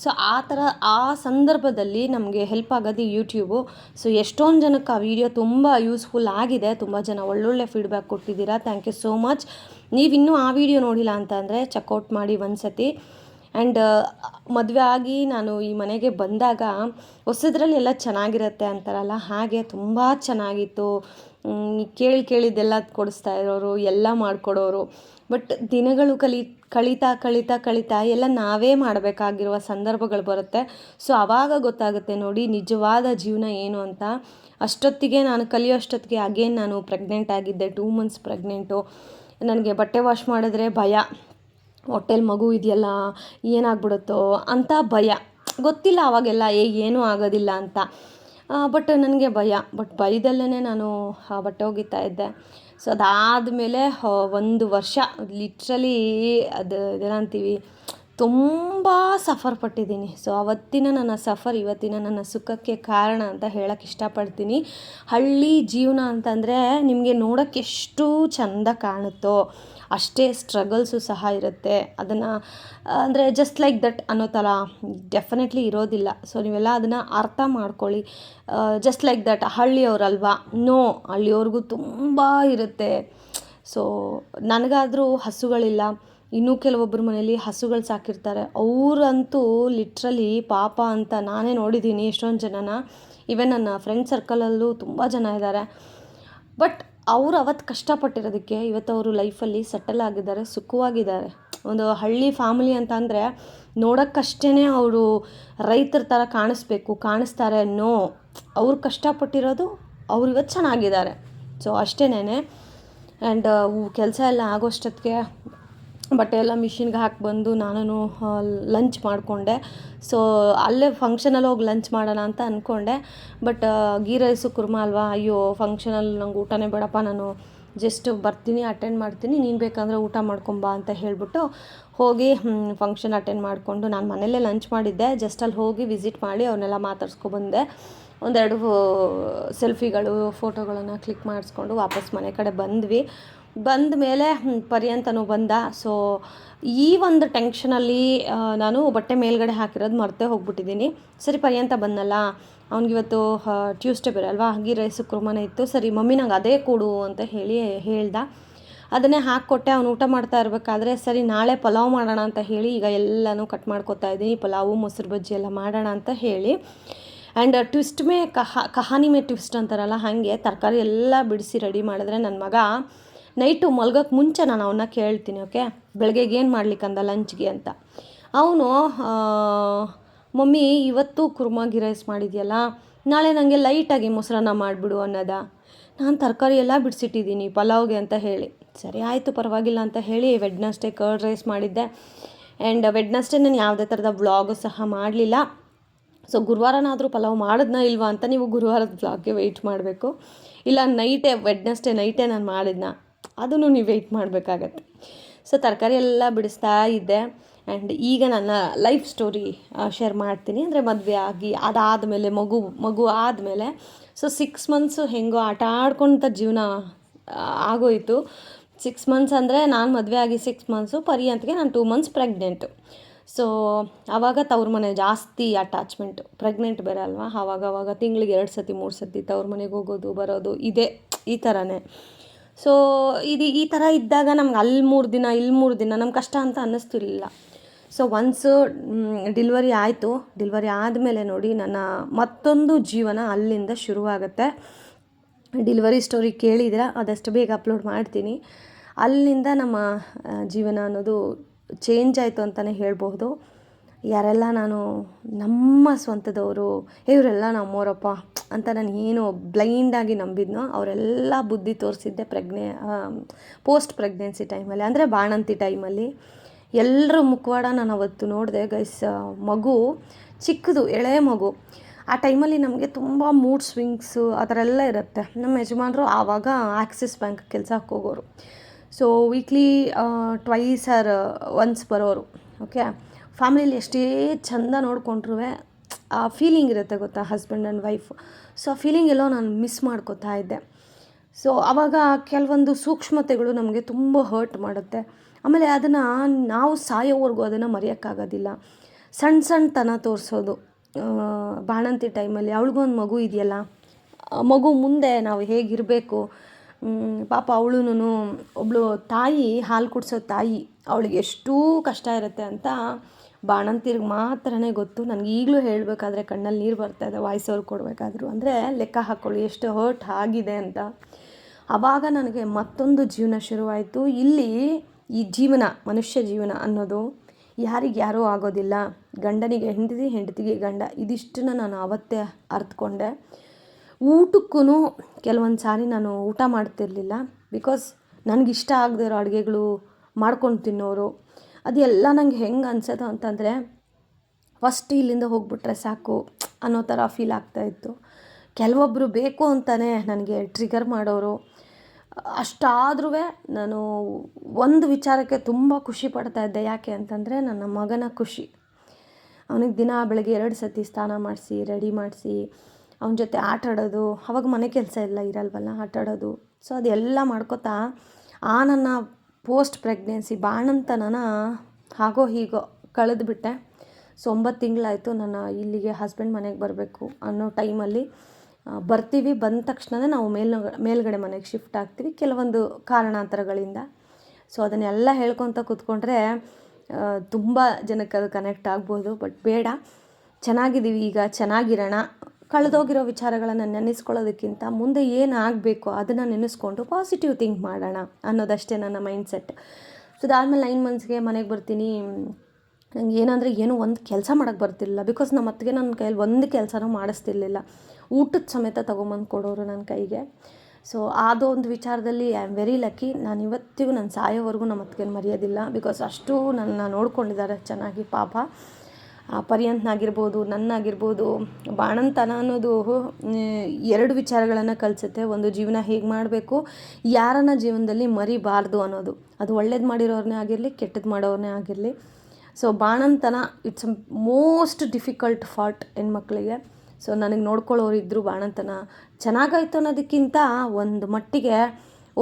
ಸೊ, ಆ ಥರ ಆ ಸಂದರ್ಭದಲ್ಲಿ ನಮಗೆ ಹೆಲ್ಪ್ ಆಗೋದು ಯೂಟ್ಯೂಬು ಸೊ, ಎಷ್ಟೊಂದು ಜನಕ್ಕೆ ಆ ವಿಡಿಯೋ ತುಂಬ ಯೂಸ್ಫುಲ್ ಆಗಿದೆ. ತುಂಬ ಜನ ಒಳ್ಳೊಳ್ಳೆ ಫೀಡ್ಬ್ಯಾಕ್ ಕೊಟ್ಟಿದ್ದೀರಾ. ಥ್ಯಾಂಕ್ ಯು ಸೋ ಮಚ್ ನೀವಿನ್ನೂ ಆ ವಿಡಿಯೋ ನೋಡಿಲ್ಲ ಅಂತ ಅಂದರೆ ಚೆಕ್ಔಟ್ ಮಾಡಿ ಒಂದು ಸತಿ ಆ್ಯಂಡ್ ಮದುವೆ ಆಗಿ ನಾನು ಈ ಮನೆಗೆ ಬಂದಾಗ ಹೊಸದ್ರಲ್ಲಿ ಎಲ್ಲ ಚೆನ್ನಾಗಿರುತ್ತೆ ಅಂತಾರಲ್ಲ, ಹಾಗೆ ತುಂಬ ಚೆನ್ನಾಗಿತ್ತು. ಕೇಳಿ ಕೇಳಿದ್ದೆಲ್ಲ ಕೊಡಿಸ್ತಾ ಇರೋರು, ಎಲ್ಲ ಮಾಡಿಕೊಡೋರು. ಬಟ್ ದಿನಗಳು ಕಲಿ, ಕಳೀತಾ ಕಳೀತಾ ಕಳೀತಾ ಎಲ್ಲ ನಾವೇ ಮಾಡಬೇಕಾಗಿರುವ ಸಂದರ್ಭಗಳು ಬರುತ್ತೆ. ಸೊ ಆವಾಗ ಗೊತ್ತಾಗುತ್ತೆ ನೋಡಿ ನಿಜವಾದ ಜೀವನ ಏನು ಅಂತ. ಅಷ್ಟೊತ್ತಿಗೆ ನಾನು, ಕಲಿಯೋ ಅಷ್ಟೊತ್ತಿಗೆ ಅಗೇನ್ ನಾನು ಪ್ರೆಗ್ನೆಂಟ್ ಆಗಿದ್ದೆ ಟೂ ಮಂತ್ಸ್ ಪ್ರೆಗ್ನೆಂಟು ನನಗೆ ಬಟ್ಟೆ ವಾಶ್ ಮಾಡಿದ್ರೆ ಭಯ. ಹೊಟ್ಟೆಲಿ ಮಗು ಇದೆಯಲ್ಲ, ಏನಾಗ್ಬಿಡುತ್ತೋ ಅಂತ ಭಯ. ಗೊತ್ತಿಲ್ಲ ಅವಾಗೆಲ್ಲ, ಏ, ಏನೂ ಆಗೋದಿಲ್ಲ ಅಂತ. ಬಟ್ ನನಗೆ ಭಯ. ಬಟ್ ಭಯದಲ್ಲೇ ನಾನು ಬಟ್ಟೆ ಒಗಿತಾ ಇದ್ದೆ. ಸೊ ಅದಾದಮೇಲೆ ಒಂದು ವರ್ಷ ಲಿಟ್ರಲಿ ಅದು ಏನಂತೀವಿ ತುಂಬ ಸಫರ್ ಪಟ್ಟಿದ್ದೀನಿ. ಸೊ ಅವತ್ತಿನ ನನ್ನ ಸಫರ್ ಇವತ್ತಿನ ನನ್ನ ಸುಖಕ್ಕೆ ಕಾರಣ ಅಂತ ಹೇಳಕ್ಕೆ ಇಷ್ಟಪಡ್ತೀನಿ. ಹಳ್ಳಿ ಜೀವನ ಅಂತಂದರೆ, ನಿಮಗೆ ನೋಡೋಕ್ಕೆ ಎಷ್ಟು ಚಂದ ಕಾಣುತ್ತೋ ಅಷ್ಟೇ ಸ್ಟ್ರಗಲ್ಸು ಸಹ ಇರುತ್ತೆ. ಅದನ್ನು ಅಂದರೆ ಜಸ್ಟ್ ಲೈಕ್ ದಟ್ ಅನ್ನೋ ಥರ ಡೆಫಿನೆಟ್ಲಿ ಇರೋದಿಲ್ಲ. ಸೊ ನೀವೆಲ್ಲ ಅದನ್ನು ಅರ್ಥ ಮಾಡ್ಕೊಳ್ಳಿ. ಜಸ್ಟ್ ಲೈಕ್ ದಟ್ ಹಳ್ಳಿಯವರಲ್ವಾ? ನೋ ಹಳ್ಳಿಯವ್ರಿಗೂ ತುಂಬ ಇರುತ್ತೆ. ಸೊ ನನಗಾದರೂ ಹಸುಗಳಿಲ್ಲ. ಇನ್ನೂ ಕೆಲವೊಬ್ಬರ ಮನೇಲಿ ಹಸುಗಳು ಸಾಕಿರ್ತಾರೆ. ಅವರಂತೂ ಲಿಟ್ರಲಿ ಪಾಪ ಅಂತ ನಾನೇ ನೋಡಿದ್ದೀನಿ ಎಷ್ಟೊಂದು ಜನನ. ಈವನ್ ನನ್ನ ಫ್ರೆಂಡ್ ಸರ್ಕಲಲ್ಲೂ ತುಂಬ ಜನ ಇದ್ದಾರೆ ಬಟ್ ಅವರು ಅವತ್ತು ಕಷ್ಟಪಟ್ಟಿರೋದಕ್ಕೆ ಇವತ್ತು ಅವರು ಲೈಫಲ್ಲಿ ಸೆಟಲ್ ಆಗಿದ್ದಾರೆ, ಸುಖವಾಗಿದ್ದಾರೆ. ಒಂದು ಹಳ್ಳಿ ಫ್ಯಾಮಿಲಿ ಅಂತ ಅಂದರೆ ನೋಡೋಕ್ಕಷ್ಟೇ ಅವರು ರೈತರ ಥರ ಕಾಣಿಸ್ಬೇಕು, ಕಾಣಿಸ್ತಾರೆ ನೋ ಅವ್ರು ಕಷ್ಟಪಟ್ಟಿರೋದು ಅವ್ರು ಇವತ್ತು ಚೆನ್ನಾಗಿದ್ದಾರೆ. ಸೊ ಅಷ್ಟೇನೆ ಆ್ಯಂಡ್ ಕೆಲಸ ಎಲ್ಲ ಆಗೋಷ್ಟೊತ್ತಿಗೆ ಬಟ್ಟೆ ಎಲ್ಲ ಮಿಷಿನ್ಗೆ ಹಾಕಿ ಬಂದು ನಾನು ಲಂಚ್ ಮಾಡಿಕೊಂಡೆ. ಸೊ ಅಲ್ಲೇ ಫಂಕ್ಷನಲ್ಲಿ ಹೋಗಿ ಲಂಚ್ ಮಾಡೋಣ ಅಂತ ಅಂದ್ಕೊಂಡೆ ಬಟ್ ಗೀ ರೈಸು, ಕುರ್ಮಾ ಅಲ್ವಾ? ಅಯ್ಯೋ ಫಂಕ್ಷನಲ್ಲಿ ನಂಗೆ ಊಟನೇ ಬೇಡಪ್ಪ, ನಾನು ಜಸ್ಟ್ ಬರ್ತೀನಿ ಅಟೆಂಡ್ ಮಾಡ್ತೀನಿ. ನೀನು ಬೇಕಂದರೆ ಊಟ ಮಾಡ್ಕೊಂಬಾ ಅಂತ ಹೇಳಿಬಿಟ್ಟು ಹೋಗಿ ಫಂಕ್ಷನ್ ಅಟೆಂಡ್ ಮಾಡಿಕೊಂಡು ನಾನು ಮನೆಯಲ್ಲೇ ಲಂಚ್ ಮಾಡಿದ್ದೆ. ಜಸ್ಟ್ ಅಲ್ಲಿ ಹೋಗಿ ವಿಸಿಟ್ ಮಾಡಿ ಅವನ್ನೆಲ್ಲ ಮಾತಾಡ್ಸ್ಕೊಬಂದೆ ಒಂದೆರಡು ಸೆಲ್ಫಿಗಳು ಫೋಟೋಗಳನ್ನು ಕ್ಲಿಕ್ ಮಾಡಿಸ್ಕೊಂಡು ವಾಪಸ್ ಮನೆ ಕಡೆ ಬಂದ್ವಿ. ಬಂದ ಮೇಲೆ ಪರ್ಯಂತನೂ ಬಂದ. ಸೊ ಈ ಒಂದು ಟೆನ್ಷನಲ್ಲಿ ನಾನು ಬಟ್ಟೆ ಮೇಲ್ಗಡೆ ಹಾಕಿರೋದು ಮರ್ತೇ ಹೋಗ್ಬಿಟ್ಟಿದ್ದೀನಿ. ಸರಿ, ಪರ್ಯಂತ ಬಂದಲ್ಲ. ಅವ್ನಿಗಿವತ್ತು ಟ್ಯೂಸ್ಡೇ ಬೇರೆ ಅಲ್ವಾ? ಗೀ ರೈಸು ಕುರ್ಮನೇ ಇತ್ತು. ಸರಿ, ಮಮ್ಮಿ ನಂಗೆ ಅದೇ ಕೊಡು ಅಂತ ಹೇಳಿ, ಹೇಳ್ದ. ಅದನ್ನೇ ಹಾಕ್ಕೊಟ್ಟೆ. ಅವ್ನು ಊಟ ಮಾಡ್ತಾ ಇರಬೇಕಾದ್ರೆ, ಸರಿ, ನಾಳೆ ಪಲಾವ್ ಮಾಡೋಣ ಅಂತ ಹೇಳಿ, ಈಗ ಎಲ್ಲನೂ ಕಟ್ ಮಾಡ್ಕೊತಾ ಇದ್ದೀನಿ. ಪಲಾವು, ಮೊಸರು ಬಜ್ಜಿ ಎಲ್ಲ ಮಾಡೋಣ ಅಂತ ಹೇಳಿ. ಆ್ಯಂಡ್ ಟ್ವಿಸ್ಟ್ ಮೇ ಕಹ, ಕಹಾನಿ ಮೇ ಟ್ವಿಸ್ಟ್ ಅಂತಾರಲ್ಲ, ಹಾಗೆ ತರಕಾರಿ ಎಲ್ಲ ಬಿಡಿಸಿ ರೆಡಿ ಮಾಡಿದ್ರೆ ನನ್ನ ಮಗ ನೈಟು ಮಲ್ಗೋಕ್ಕೆ ಮುಂಚೆ ನಾನು ಅವನ್ನ ಕೇಳ್ತೀನಿ ಓಕೆ ಬೆಳಗ್ಗೆಗೆ ಏನು ಮಾಡ್ಲಿಕ್ಕಂದ ಲಂಚ್ಗೆ ಅಂತ. ಅವನು ಮಮ್ಮಿ ಇವತ್ತು ಕುರ್ಮಾಗಿ ರೈಸ್ ಮಾಡಿದೆಯಲ್ಲ, ನಾಳೆ ನನಗೆ ಲೈಟಾಗಿ ಮೊಸರನ್ನ ಮಾಡಿಬಿಡು ಅನ್ನೋದ. ನಾನು ತರಕಾರಿ ಎಲ್ಲ ಬಿಡಿಸಿಟ್ಟಿದ್ದೀನಿ, ಪಲಾವ್ಗೆ ಅಂತ ಹೇಳಿ. ಸರಿ, ಆಯಿತು, ಪರವಾಗಿಲ್ಲ ಅಂತ ಹೇಳಿ ವೆಡ್ನಸ್ಡೇ ಕರ್ಡ್ ರೈಸ್ ಮಾಡಿದ್ದೆ. ಆ್ಯಂಡ್ ವೆಡ್ನಸ್ಡೇ ನಾನು ಯಾವುದೇ ಥರದ ವ್ಲಾಗು ಸಹ ಮಾಡಲಿಲ್ಲ. ಸೊ ಗುರುವಾರನಾದರೂ ಪಲಾವ್ ಮಾಡಿದ್ನ ಇಲ್ವಾ ಅಂತ ನೀವು ಗುರುವಾರದ ಬ್ಲಾಗ್ಗೆ ವೆಯ್ಟ್ ಮಾಡಬೇಕು. ಇಲ್ಲ ನೈಟೇ ವೆಡ್ನಸ್ಡೇ ನೈಟೇ ನಾನು ಮಾಡಿದ್ನ. ಅದನ್ನು ನೀವು ವೆಯ್ಟ್ ಮಾಡಬೇಕಾಗತ್ತೆ. ಸೊ ತರಕಾರಿ ಎಲ್ಲ ಬಿಡಿಸ್ತಾ ಇದ್ದೆ. ಆ್ಯಂಡ್ ಈಗ ನನ್ನ ಲೈಫ್ ಸ್ಟೋರಿ ಶೇರ್ ಮಾಡ್ತೀನಿ. ಅಂದರೆ ಮದುವೆ ಆಗಿ, ಅದಾದಮೇಲೆ, ಮಗು ಮಗು ಆದಮೇಲೆ ಸೊ ಸಿಕ್ಸ್ ಮಂತ್ಸು ಹೆಂಗೋ ಆಟ ಆಡ್ಕೊಂತ ಜೀವನ ಆಗೋಯಿತು. ಸಿಕ್ಸ್ ಮಂತ್ಸ್ ಅಂದರೆ ನಾನು ಮದುವೆ ಆಗಿ ಸಿಕ್ಸ್ ಮಂತ್ಸು ಪರ್ಯಂತ್ಗೆ ನಾನು ಟೂ ಮಂತ್ಸ್ ಪ್ರೆಗ್ನೆಂಟು ಸೊ ಆವಾಗ ತವ್ರ ಮನೆ ಜಾಸ್ತಿ ಅಟ್ಯಾಚ್ಮೆಂಟು ಪ್ರೆಗ್ನೆಂಟ್ ಬೇರೆ ಅಲ್ವಾ? ಆವಾಗ ಆವಾಗ ತಿಂಗಳಿಗೆ ಎರಡು ಸತಿ, ಮೂರು ಸತಿ ತವ್ರ ಮನೆಗೆ ಹೋಗೋದು, ಬರೋದು, ಇದೆ, ಈ ಥರನೇ ಸೊ ಇದು ಈ ಥರ ಇದ್ದಾಗ ನಮ್ಗೆ ಅಲ್ಲಿ ಮೂರು ದಿನ, ಇಲ್ಲಿ ಮೂರು ದಿನ ನಮ್ಗೆ ಕಷ್ಟ ಅಂತ ಅನ್ನಿಸ್ತಿರ್ಲಿಲ್ಲ. ಸೊ ಒನ್ಸು ಡಿಲ್ವರಿ ಆಯಿತು. ಡಿಲ್ವರಿ ಆದಮೇಲೆ ನೋಡಿ ನನ್ನ ಮತ್ತೊಂದು ಜೀವನ ಅಲ್ಲಿಂದ ಶುರುವಾಗುತ್ತೆ. ಡಿಲ್ವರಿ ಸ್ಟೋರಿ ಕೇಳಿದ್ರೆ ಅದಷ್ಟು ಬೇಗ ಅಪ್ಲೋಡ್ ಮಾಡ್ತೀನಿ. ಅಲ್ಲಿಂದ ನಮ್ಮ ಜೀವನ ಅನ್ನೋದು ಚೇಂಜ್ ಆಯಿತು ಅಂತಲೇ ಹೇಳ್ಬೋದು ಯಾರೆಲ್ಲ ನಾನು ನಮ್ಮ ಸ್ವಂತದವರು ಇವರೆಲ್ಲ ನಮ್ಮೋರಪ್ಪ ಅಂತ ನಾನು ಏನು ಬ್ಲೈಂಡಾಗಿ ನಂಬಿದ್ನೋ, ಅವರೆಲ್ಲ ಬುದ್ಧಿ ತೋರಿಸಿದ್ದೆ ಪ್ರೆಗ್ನೆ ಪೋಸ್ಟ್ ಪ್ರೆಗ್ನೆನ್ಸಿ ಟೈಮಲ್ಲಿ ಅಂದರೆ ಬಾಣಂತಿ ಟೈಮಲ್ಲಿ ಎಲ್ಲರ ಮುಖವಾಡ ನಾನು ಅವತ್ತು ನೋಡಿದೆ, ಗೈಸ್ ಮಗು, ಚಿಕ್ಕದು, ಎಳೆ ಮಗು. ಆ ಟೈಮಲ್ಲಿ ನಮಗೆ ತುಂಬ ಮೂಡ್ ಸ್ವಿಂಗ್ಸು ಆ ಥರ ಎಲ್ಲ ಇರುತ್ತೆ. ನಮ್ಮ ಯಜಮಾನರು ಆವಾಗ ಆಕ್ಸಿಸ್ ಬ್ಯಾಂಕ್ ಕೆಲಸಕ್ಕೆ ಹೋಗೋರು. So weekly twice or once ಬರೋರು ಓಕೆ ಫ್ಯಾಮಿಲಿಲಿ ಎಷ್ಟೇ ಚಂದ ನೋಡಿಕೊಂಡ್ರು ಆ ಫೀಲಿಂಗ್ ಇರುತ್ತೆ ಗೊತ್ತಾ ಹಸ್ಬೆಂಡ್ ಆ್ಯಂಡ್ ವೈಫ್ ಸೊ ಆ ಫೀಲಿಂಗ್ ಎಲ್ಲೋ ನಾನು ಮಿಸ್ ಮಾಡ್ಕೋತಾ ಇದ್ದೆ. ಸೊ ಆವಾಗ ಕೆಲವೊಂದು ಸೂಕ್ಷ್ಮತೆಗಳು ನಮಗೆ ತುಂಬ ಹರ್ಟ್ ಮಾಡುತ್ತೆ. ಆಮೇಲೆ ಅದನ್ನು ನಾವು ಸಾಯೋವರೆಗೂ ಅದನ್ನು ಮರೆಯೋಕ್ಕಾಗೋದಿಲ್ಲ. ಸಣ್ಣ ಸಣ್ಣತನ ತೋರಿಸೋದು. ಬಾಣಂತಿ ಟೈಮಲ್ಲಿ ಅವಳಿಗೊಂದು ಮಗು ಇದೆಯಲ್ಲ ಮಗು ಮುಂದೆ ನಾವು ಹೇಗಿರಬೇಕು? ಪಾಪ ಅವಳೂ ಒಬ್ಬಳು ತಾಯಿ, ಹಾಲು ಕುಡಿಸೋ ತಾಯಿ, ಅವಳಿಗೆ ಎಷ್ಟೂ ಕಷ್ಟ ಇರುತ್ತೆ ಅಂತ ಬಾಣಂತಿರ್ಗೆ ಮಾತ್ರನೇ ಗೊತ್ತು. ನನಗೆ ಈಗಲೂ ಹೇಳಬೇಕಾದ್ರೆ ಕಣ್ಣಲ್ಲಿ ನೀರು ಬರ್ತಾ ಇದೆ, ವಾಯ್ಸ್ ಅವ್ರು ಕೊಡಬೇಕಾದ್ರು. ಅಂದರೆ ಲೆಕ್ಕ ಹಾಕ್ಕೊಳ್ಳಿ ಎಷ್ಟು ಹರ್ಟ್ ಆಗಿದೆ ಅಂತ. ಆವಾಗ ನನಗೆ ಮತ್ತೊಂದು ಜೀವನ ಶುರುವಾಯಿತು. ಇಲ್ಲಿ ಈ ಜೀವನ, ಮನುಷ್ಯ ಜೀವನ ಅನ್ನೋದು ಯಾರಿಗೆ ಯಾರೂ ಆಗೋದಿಲ್ಲ. ಗಂಡನಿಗೆ ಹೆಂಡತಿ, ಹೆಂಡತಿಗೆ ಗಂಡ, ಇದಿಷ್ಟನ್ನ ನಾನು ಅವತ್ತೇ ಅರ್ತ್ಕೊಂಡೆ. ಊಟಕ್ಕೂ ಕೆಲವೊಂದು ಸಾರಿ ನಾನು ಊಟ ಮಾಡ್ತಿರಲಿಲ್ಲ. ಬಿಕಾಸ್ ನನಗಿಷ್ಟ ಆಗದೆ ಇರೋ ಅಡುಗೆಗಳು ಮಾಡ್ಕೊಂಡು ತಿನ್ನೋರು. ಅದೆಲ್ಲ ನಂಗೆ ಹೆಂಗೆ ಅನ್ಸೋದು ಅಂತಂದರೆ ಫಸ್ಟ್ ಇಲ್ಲಿಂದ ಹೋಗ್ಬಿಟ್ರೆ ಸಾಕು ಅನ್ನೋ ಥರ ಫೀಲ್ ಆಗ್ತಾಯಿತ್ತು ಕೆಲವೊಬ್ಬರು ಬೇಕು ಅಂತಲೇ ನನಗೆ ಟ್ರಿಗರ್ ಮಾಡೋರು. ಅಷ್ಟಾದ್ರೂ ನಾನು ಒಂದು ವಿಚಾರಕ್ಕೆ ತುಂಬ ಖುಷಿ ಪಡ್ತಾ ಇದ್ದೆ. ಯಾಕೆ ಅಂತಂದರೆ, ನನ್ನ ಮಗನ ಖುಷಿ. ಅವನಿಗೆ ದಿನ ಬೆಳಗ್ಗೆ ಎರಡು ಸತಿ ಸ್ನಾನ ಮಾಡಿಸಿ ರೆಡಿ ಮಾಡಿಸಿ, ಅವನ ಜೊತೆ ಆಟ ಆಡೋದು. ಅವಾಗ ಮನೆ ಕೆಲಸ ಎಲ್ಲ ಇರಲ್ವಲ್ಲ, ಆಟ ಆಡೋದು. ಸೊ ಅದೆಲ್ಲ ಮಾಡ್ಕೋತಾ ಆ ನನ್ನ ಪೋಸ್ಟ್ ಪ್ರೆಗ್ನೆನ್ಸಿ ಬಾಣಂತನನ ಹಾಗೋ ಹೀಗೋ ಕಳೆದುಬಿಟ್ಟೆ ಸೊ ಒಂಬತ್ತು ತಿಂಗಳಾಯಿತು ನನ್ನ ಇಲ್ಲಿಗೆ ಹಸ್ಬೆಂಡ್ ಮನೆಗೆ ಬರಬೇಕು ಅನ್ನೋ ಟೈಮಲ್ಲಿ ಬರ್ತೀವಿ. ಬಂದ ತಕ್ಷಣವೇ ನಾವು ಮೇಲ್ ಮೇಲ್ಗಡೆ ಮನೆಗೆ ಶಿಫ್ಟ್ ಆಗ್ತೀವಿ ಕೆಲವೊಂದು ಕಾರಣಾಂತರಗಳಿಂದ. ಸೊ ಅದನ್ನೆಲ್ಲ ಹೇಳ್ಕೊತ ಕೂತ್ಕೊಂಡ್ರೆ ತುಂಬ ಜನಕ್ಕೆ ಅದು ಕನೆಕ್ಟ್ ಆಗ್ಬೋದು. ಬಟ್ ಬೇಡ, ಚೆನ್ನಾಗಿದ್ದೀವಿ ಈಗ, ಚೆನ್ನಾಗಿರೋಣ. ಕಳೆದೋಗಿರೋ ವಿಚಾರಗಳನ್ನು ನೆನೆಸ್ಕೊಳ್ಳೋದಕ್ಕಿಂತ ಮುಂದೆ ಏನು ಆಗಬೇಕು ಅದನ್ನು ನೆನೆಸ್ಕೊಂಡು ಪಾಸಿಟಿವ್ ಥಿಂಕ್ ಮಾಡೋಣ ಅನ್ನೋದಷ್ಟೇ ನನ್ನ ಮೈಂಡ್ಸೆಟ್ ಸೊ ಅದಾದಮೇಲೆ ನೈನ್ ಮಂತ್ಸ್ಗೆ ಮನೆಗೆ ಬರ್ತೀನಿ. ನಂಗೆ ಏನಂದರೆ ಏನೂ ಒಂದು ಕೆಲಸ ಮಾಡೋಕ್ಕೆ ಬರ್ತಿರ್ಲಿಲ್ಲ. ಬಿಕಾಸ್ ನಮ್ಮ ಅತ್ತಿಗೆ ನನ್ನ ಕೈಯಲ್ಲಿ ಒಂದು ಕೆಲಸನೂ ಮಾಡಿಸ್ತಿರ್ಲಿಲ್ಲ. ಊಟದ ಸಮೇತ ತೊಗೊಂಬಂದು ಕೊಡೋರು ನನ್ನ ಕೈಗೆ. ಸೊ ಅದೊಂದು ವಿಚಾರದಲ್ಲಿ ಐ ಆಮ್ ವೆರಿ ಲಕ್ಕಿ ನಾನು ಇವತ್ತಿಗೂ ನನ್ನ ಸಾಯೋವರೆಗೂ ನಮ್ಮ ಅತ್ತಿಗೆ ಮರೆಯೋದಿಲ್ಲ. ಬಿಕಾಸ್ ಅಷ್ಟು ನನ್ನ ನೋಡ್ಕೊಂಡಿದ್ದಾರೆ ಚೆನ್ನಾಗಿ ಪಾಪ. ಪರ್ಯಂತ್ನಾಗಿರ್ಬೋದು, ನನ್ನಾಗಿರ್ಬೋದು, ಬಾಣಂತನ ಅನ್ನೋದು ಎರಡು ವಿಚಾರಗಳನ್ನು ಕಲಿಸುತ್ತೆ. ಒಂದು ಜೀವನ ಹೇಗೆ ಮಾಡಬೇಕು, ಯಾರನ್ನ ಜೀವನದಲ್ಲಿ ಮರಿಬಾರ್ದು ಅನ್ನೋದು. ಅದು ಒಳ್ಳೇದು ಮಾಡಿರೋರನ್ನೇ ಆಗಿರಲಿ ಕೆಟ್ಟದ್ದು ಮಾಡೋರನ್ನೇ ಆಗಿರಲಿ. ಸೊ ಬಾಣಂತನ ಇಟ್ಸ್ ಮೋಸ್ಟ್ ಡಿಫಿಕಲ್ಟ್ ಫಾರ್ಟ್ ಹೆಣ್ಮಕ್ಳಿಗೆ. ಸೊ ನನಗೆ ನೋಡ್ಕೊಳ್ಳೋರು ಇದ್ದರು ಬಾಣಂತನ. ಚೆನ್ನಾಗಾಯ್ತು ಅನ್ನೋದಕ್ಕಿಂತ ಒಂದು ಮಟ್ಟಿಗೆ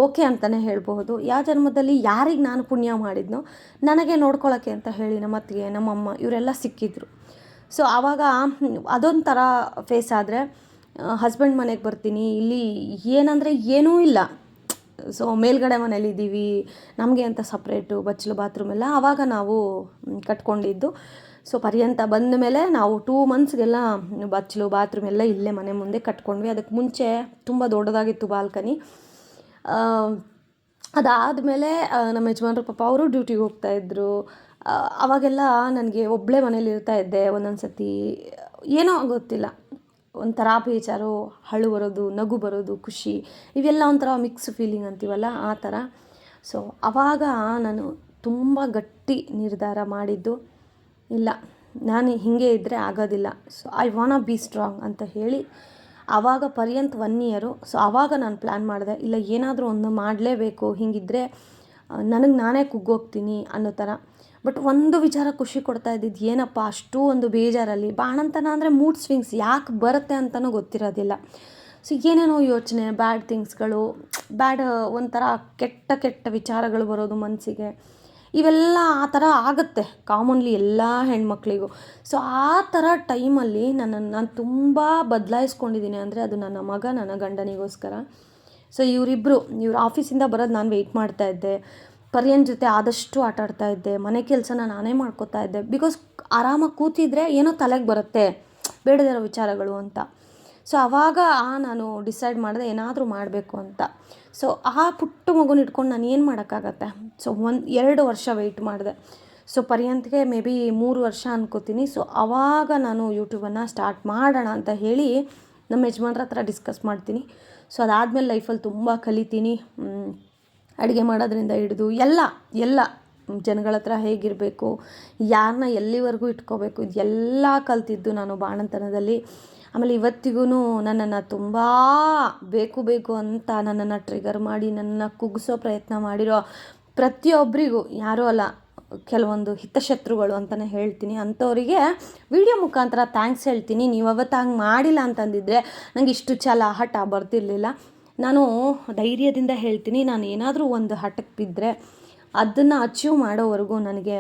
ಓಕೆ ಅಂತಲೇ ಹೇಳಬಹುದು. ಯಾವ ಜನ್ಮದಲ್ಲಿ ಯಾರಿಗೆ ನಾನು ಪುಣ್ಯ ಮಾಡಿದ್ನೋ ನನಗೆ ನೋಡ್ಕೊಳ್ಳೋಕ್ಕೆ ಅಂತ ಹೇಳಿ ನಮ್ಮ ಅತ್ತಿಗೆ ನಮ್ಮಮ್ಮ ಇವರೆಲ್ಲ ಸಿಕ್ಕಿದ್ರು. ಸೊ ಆವಾಗ ಅದೊಂಥರ ಫೇಸ್ ಆದರೆ ಹಸ್ಬೆಂಡ್ ಮನೆಗೆ ಬರ್ತೀನಿ, ಇಲ್ಲಿ ಏನಂದರೆ ಏನೂ ಇಲ್ಲ. ಸೊ ಮೇಲ್ಗಡೆ ಮನೇಲಿದ್ದೀವಿ ನಮಗೆ ಅಂತ ಸಪ್ರೇಟು ಬಚ್ಚಲು ಬಾತ್ರೂಮ್ ಎಲ್ಲ ಆವಾಗ ನಾವು ಕಟ್ಕೊಂಡಿದ್ದು. ಸೊ ಪರ್ಯಂತ ಬಂದ ಮೇಲೆ ನಾವು ಟೂ ಮಂತ್ಸ್ಗೆಲ್ಲ ಬಚ್ಚಲು ಬಾತ್ರೂಮ್ ಎಲ್ಲ ಇಲ್ಲೇ ಮನೆ ಮುಂದೆ ಕಟ್ಕೊಂಡ್ವಿ. ಅದಕ್ಕೆ ಮುಂಚೆ ತುಂಬ ದೊಡ್ಡದಾಗಿತ್ತು ಬಾಲ್ಕನಿ ಅದಾದಮೇಲೆ ನಮ್ಮ ಯಜಮಾನ್ರ ಪಾಪ ಅವರು ಡ್ಯೂಟಿಗೆ ಹೋಗ್ತಾಯಿದ್ರು ಅವಾಗೆಲ್ಲ ನನಗೆ ಒಬ್ಬಳೇ ಮನೇಲಿ ಇರ್ತಾ ಇದ್ದೆ. ಒಂದೊಂದು ಸತಿ ಏನೋ ಗೊತ್ತಿಲ್ಲ. ಒಂಥರ ಬೇಜಾರು, ಹಳು ಬರೋದು, ನಗು ಬರೋದು, ಖುಷಿ. ಇವೆಲ್ಲ ಒಂಥರ ಮಿಕ್ಸ್ ಫೀಲಿಂಗ್ ಅಂತೀವಲ್ಲ, ಆ ಥರ. ಸೊ ಆವಾಗ ನಾನು ತುಂಬ ಗಟ್ಟಿ ನಿರ್ಧಾರ ಮಾಡಿದ್ದು, ಇಲ್ಲ, ನಾನು ಹೀಗೆ ಇದ್ದರೆ ಆಗೋದಿಲ್ಲ. So I want be strong ಅಂತ ಹೇಳಿ ಆವಾಗ ಪರ್ಯಂತ್ ಒನ್ ಇಯರು ಸೊ ಆವಾಗ ನಾನು ಪ್ಲ್ಯಾನ್ ಮಾಡಿದೆ, ಇಲ್ಲ ಏನಾದರೂ ಒಂದು ಮಾಡಲೇಬೇಕು, ಹಿಂಗಿದ್ರೆ ನನಗೆ ನಾನೇ ಕುಗ್ಗೋಗ್ತೀನಿ ಅನ್ನೋ ಥರ ಬಟ್ ಒಂದು ವಿಚಾರ ಖುಷಿ ಕೊಡ್ತಾ ಇದ್ದಿದ್ದು ಏನಪ್ಪ, ಅಷ್ಟು ಒಂದು ಬೇಜಾರಲ್ಲಿ. ಬಾಣಂತನ ಅಂದರೆ ಮೂಡ್ ಸ್ವಿಂಗ್ಸ್ ಯಾಕೆ ಬರುತ್ತೆ ಅಂತಲೂ ಗೊತ್ತಿರೋದಿಲ್ಲ. ಸೊ ಏನೇನೋ ಯೋಚನೆ ಬ್ಯಾಡ್ ಥಿಂಗ್ಸ್ಗಳು ಬ್ಯಾಡ್ ಒಂಥರ ಕೆಟ್ಟ ಕೆಟ್ಟ ವಿಚಾರಗಳು ಬರೋದು ಮನಸ್ಸಿಗೆ ಇವೆಲ್ಲ ಆ ಥರ ಆಗುತ್ತೆ ಕಾಮನ್ಲಿ ಎಲ್ಲ ಹೆಣ್ಮಕ್ಳಿಗೂ. ಸೊ, ಆ ಥರ ಟೈಮಲ್ಲಿ ನನ್ನನ್ನು ನಾನು ತುಂಬ ಬದಲಾಯಿಸ್ಕೊಂಡಿದ್ದೀನಿ ಅಂದರೆ ಅದು ನನ್ನ ಮಗ, ನನ್ನ ಗಂಡನಿಗೋಸ್ಕರ. ಸೊ ಇವರಿಬ್ಬರು ಇವ್ರ ಆಫೀಸಿಂದ ಬರೋದು ನಾನು ವೆಯ್ಟ್ ಮಾಡ್ತಾ ಇದ್ದೆ. ಪರ್ಯನ್ ಜೊತೆ ಆದಷ್ಟು ಆಟ ಆಡ್ತಾ ಇದ್ದೆ. ಮನೆ ಕೆಲಸನ ನಾನೇ ಮಾಡ್ಕೋತಾ ಇದ್ದೆ. ಬಿಕಾಸ್ ಆರಾಮಾಗಿ ಕೂತಿದ್ರೆ ಏನೋ ತಲೆಗೆ ಬರುತ್ತೆ. ಬೇಡದಿರೋ ವಿಚಾರಗಳು ಅಂತ. ಸೊ ಆವಾಗ ನಾನು ಡಿಸೈಡ್ ಮಾಡಿದೆ ಏನಾದರೂ ಮಾಡಬೇಕು ಅಂತ. ಸೊ ಆ ಪುಟ್ಟ ಮಗುನ ಇಟ್ಕೊಂಡು ನಾನು ಏನು ಮಾಡೋಕ್ಕಾಗತ್ತೆ? ಸೊ ಒಂದು ಎರಡು ವರ್ಷ ವೆಯ್ಟ್ ಮಾಡಿದೆ. ಸೊ ಪರ್ಯಂತ್ಗೆ ಮೇ ಬಿ ಮೂರು ವರ್ಷ ಅನ್ಕೋತೀನಿ. ಸೊ ಆವಾಗ ನಾನು ಯೂಟ್ಯೂಬನ್ನು ಸ್ಟಾರ್ಟ್ ಮಾಡೋಣ ಅಂತ ಹೇಳಿ ನಮ್ಮ ಯಜಮಾನ್ರ ಹತ್ರ ಡಿಸ್ಕಸ್ ಮಾಡ್ತೀನಿ. ಸೊ ಅದಾದಮೇಲೆ ಲೈಫಲ್ಲಿ ತುಂಬ ಕಲಿತೀನಿ. ಅಡುಗೆ ಮಾಡೋದ್ರಿಂದ ಹಿಡಿದು ಎಲ್ಲ ಎಲ್ಲ. ಜನಗಳ ಹತ್ರ ಹೇಗಿರಬೇಕು ಯಾರನ್ನ ಎಲ್ಲಿವರೆಗೂ ಇಟ್ಕೋಬೇಕು, ಇದೆಲ್ಲ ಕಲ್ತಿದ್ದು ನಾನು ಬಾಣಂತನದಲ್ಲಿ. ಆಮೇಲೆ ಇವತ್ತಿಗೂ ನನ್ನನ್ನು ತುಂಬ ಬೇಕು ಬೇಕು ಅಂತ ನನ್ನನ್ನು ಟ್ರಿಗರ್ ಮಾಡಿ, ನನ್ನನ್ನು ಕುಗ್ಸೋ ಪ್ರಯತ್ನ ಮಾಡಿರೋ ಪ್ರತಿಯೊಬ್ಬರಿಗೂ ಯಾರೂ ಅಲ್ಲ, ಕೆಲವೊಂದು ಹಿತಶತ್ರುಗಳು ಅಂತಲೇ ಹೇಳ್ತೀನಿ. ಅಂಥವರಿಗೆ ವಿಡಿಯೋ ಮುಖಾಂತರ ಥ್ಯಾಂಕ್ಸ್ ಹೇಳ್ತೀನಿ. ನೀವು ಅವತ್ತು ಹಂಗೆ ಮಾಡಿಲ್ಲ ಅಂತಂದಿದ್ರೆ ನನಗೆ ಇಷ್ಟು ಛಲ ಹಠ ಬರ್ತಿರ್ಲಿಲ್ಲ. ನಾನು ಧೈರ್ಯದಿಂದ ಹೇಳ್ತೀನಿ. ನಾನು ಏನಾದರೂ ಒಂದು ಹಠಕ್ಕೆ ಬಿದ್ದರೆ ಅದನ್ನು ಅಚೀವ್ ಮಾಡೋವರೆಗೂ ನನಗೆ